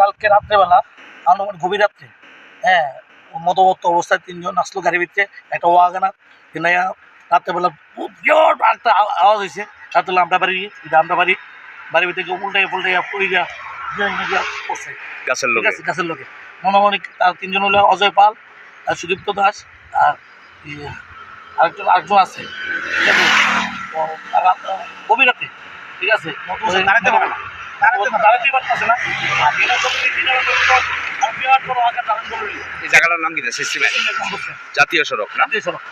কালকে রাত্রেবেলা আনুমান গভীর রাত্রে হ্যাঁ মতবত্ত অবস্থায় তিনজন আসলো গাড়ির ভিতরে একটা ওয়াগানা কিনাইয়া রাত্রেবেলা খুব বিরাট একটা আওয়াজ হয়েছে রাত্রে আমরা বাড়ি এটা আমরা বাড়ি বাড়ির ভিতরে গিয়ে উল্টাই পুল্টাইয়া পড়ে গিয়া গিয়া গিয়া পড়ছে। গাছের লোকে। গাছের লোকে। মনোমণিক তার তিনজন হলো অজয় পাল আর সুদীপ্ত দাস আর ইয়ে, আরেকজন আরেকজন আছে। ঠিক আছে? গভীর রাতে ঠিক আছে? এই জায়গাটার নাম কি জাতীয় সড়ক না? জাতীয় সড়ক।